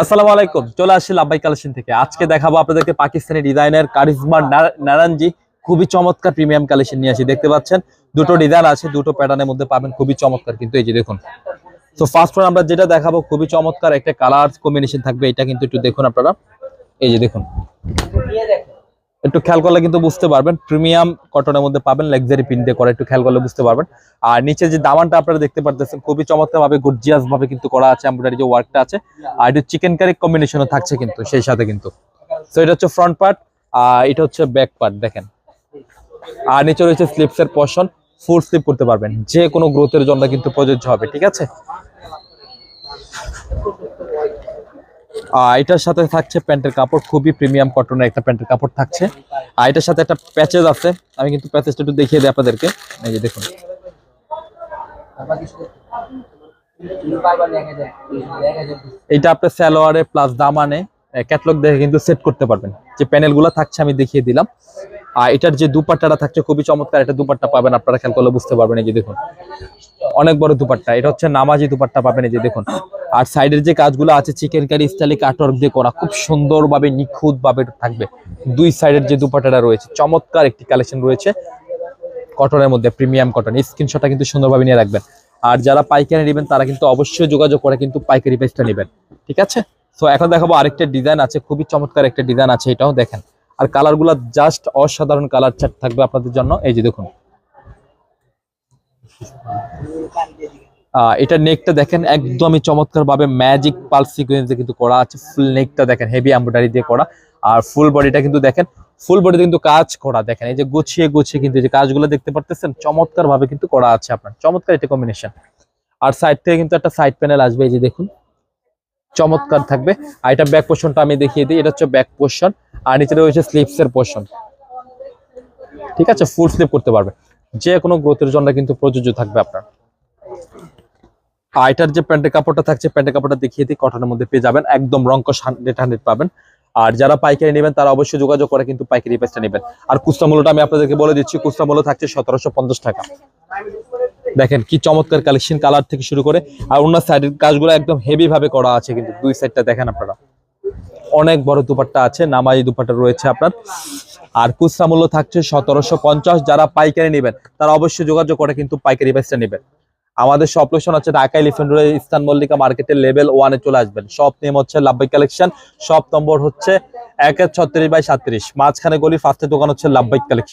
আসসালামু আলাইকুম, চলে আসি লাভবাই কালেকশন থেকে। আজকে দেখাবো আপনাদেরকে পাকিস্তানি ডিজাইনের কারিজমা নারায়ণজি, খুবই চমৎকার প্রিমিয়াম কালেকশন নিয়ে আসি, দেখতে পাচ্ছেন? দুটো ডিজাইন আছে, দুটো প্যাটার্নের মধ্যে পাবেন, খুবই চমৎকার কিন্তু এই যে দেখুন। তো ফার্স্ট ওয়ান আমরা যেটা দেখাবো, খুবই চমৎকার একটা কালার কম্বিনেশন থাকবে, এটা কিন্তু একটু দেখুন আপনারা। এই যে দেখুন। একটু খেয়াল করলে কিন্তু বুঝতে পারবেন। প্রিমিয়াম কটনের মধ্যে পাবেন লাক্সারি প্রিন্ট করা একটু খেয়াল করলে বুঝতে পারবেন। আর নিচে যে দামানটা আপনারা দেখতে পারতেছেন, খুবই চমৎকার ভাবে কিন্তু করা আছে এমব্রয়ডারি যে ওয়ার্কটা আছে। আর এটা চিকেন কারি কম্বিনেশনও থাকছে কিন্তু, সেই সাথে কিন্তু। সো এটা হচ্ছে ফ্রন্ট পার্ট আর এটা হচ্ছে ব্যাক পার্ট দেখেন। আর নিচে রয়েছে স্লিপসের পশন ফুল স্লিপ করতে পারবেন। যে কোনো গ্রোথের জন্য কিন্তু প্রযোজ্য হবে, ঠিক আছে আর এটার সাথে থাকছে প্যান্টের কাপড়, খুবই প্রিমিয়াম কটনের একটা প্যান্টের কাপড় থাকছে। আর এটার সাথে একটা প্যাচেজ আছে, আমি কিন্তু প্যাচেজটা একটু দেখিয়ে দিই আপনাদেরকে। এই যে দেখুন। এটা আপনার স্যালোয়ারে প্লাস দামানে ক্যাটলগ দেখে কিন্তু সেট করতে পারবেন। যে প্যানেলগুলো থাকছে, আমি দেখিয়ে দিলাম। আর এটার যে দুপাট্টাটা থাকছে, খুবই চমৎকার এটা দুপাট্টা পাবেন আপনারা, খেয়াল করলে বুঝতে পারবেন। এই যে দেখুন। অনেক বড় দুপাট্টা। এটা হচ্ছে নামাজি দুপাট্টা পাবেন। এই যে দেখুন। আর সাইডের যে কাজগুলো আছে চিকেন কারি স্টাইলে কাটওয়ার্ক দিয়ে করা, খুব সুন্দরভাবে নিখুঁত ভাবে থাকবে। দুই সাইডের যে দুপাটাটা রয়েছে, চমৎকার একটি কালেকশন রয়েছে। কটনের মধ্যে প্রিমিয়াম কটন স্ক্রিনশটটা কিন্তু সুন্দরভাবে নিয়ে রাখবেন। আর যারা পাইকারি নেবেন, তারা কিন্তু অবশ্যই যোগাযোগ করে কিন্তু পাইকারি পেজটা নেবেন। ঠিক আছে? তো এখন দেখাবো আরেকটা ডিজাইন আছে, খুবই চমৎকার একটা ডিজাইন আছে, এটাও দেখেন। আর কালারগুলো জাস্ট অসাধারণ কালার চার্ট থাকবে আপনাদের জন্য। এই যে দেখুন। এটা নেকটা দেখেন একদমই চমৎকার ভাবে ম্যাজিক পাল সিকোয়েন্স কিন্তু করা আছে ফুল নেকটা দেখেন হেভি এমব্রয়ডারি দিয়ে করা। আর ফুল বডিটা কিন্তু দেখেন ফুল বডিতে কিন্তু কাজ করা, দেখেন, এই যে গুছিয়ে গুছিয়ে কিন্তু যে কাজগুলো দেখতে পারতেছেন চমৎকার ভাবে কিন্তু করা আছে আপনার, চমৎকার এটা কম্বিনেশন আর সাইড থেকে কিন্তু একটা সাইড প্যানেল আসবে, এই যে দেখুন, চমৎকার থাকবে। আর এটা ব্যাক পোর্শনটা আমি দেখিয়ে দিই, এটা হচ্ছে ব্যাক পোর্শন আর নিচে রয়েছে স্লিপস এর পোর্শন ঠিক আছে ফুল স্লিপ করতে পারবে যে কোনো গ্রোথের জন্য কিন্তু প্রযোজ্য থাকবে আপনার। আর এটার যে প্যান্টের কাপড়টা থাকছে, প্যান্টের কাপড়টা দেখিয়ে দিই, কটনের মধ্যে পেয়ে যাবেন। একদম রঙ্কশ হান্ড্রেড হান্ড্রেড পাবেন। আর যারা পাইকারি নেবেন, তারা অবশ্যই যোগাযোগ করে কিন্তু পাইকারি প্রাইসটা নেবেন। আর কুস্তা মূল্যটা আমি আপনাদেরকে বলে দিচ্ছি, কুস্তা মূল্য থাকছে সতেরোশো পঞ্চাশ টাকা। দেখেন কি চমৎকার কালেকশন কালার থেকে শুরু করে। আর অন্য সাইডের কাজগুলো একদম হেভি ভাবে করা আছে কিন্তু, দুই সাইডটা দেখেন আপনারা। অনেক বড় দুপাট্টা আছে, নামাজি দুপাট্টা রয়েছে আপনার। আর খুচরা মূল্য থাকছে সতেরোশো পঞ্চাশ, যারা পাইকারি নেবেন, তারা অবশ্যই যোগাযোগ করে কিন্তু পাইকারি প্রাইসটা নেবেন। আমাদের সব লোকেশন হচ্ছে ঢাকা এলিফেন্ট রোড ইস্তান মল্লিকা মার্কেটের লেভেল ওয়ানে চলে আসবেন। সব নেম হচ্ছে লাভবাই কালেকশন সব নম্বর হচ্ছে এক এক ছত্রিশ বাই সাত্রিশ। মাঝখানে গলি ফার্স্টের দোকান হচ্ছে লাভবাই কালেকশন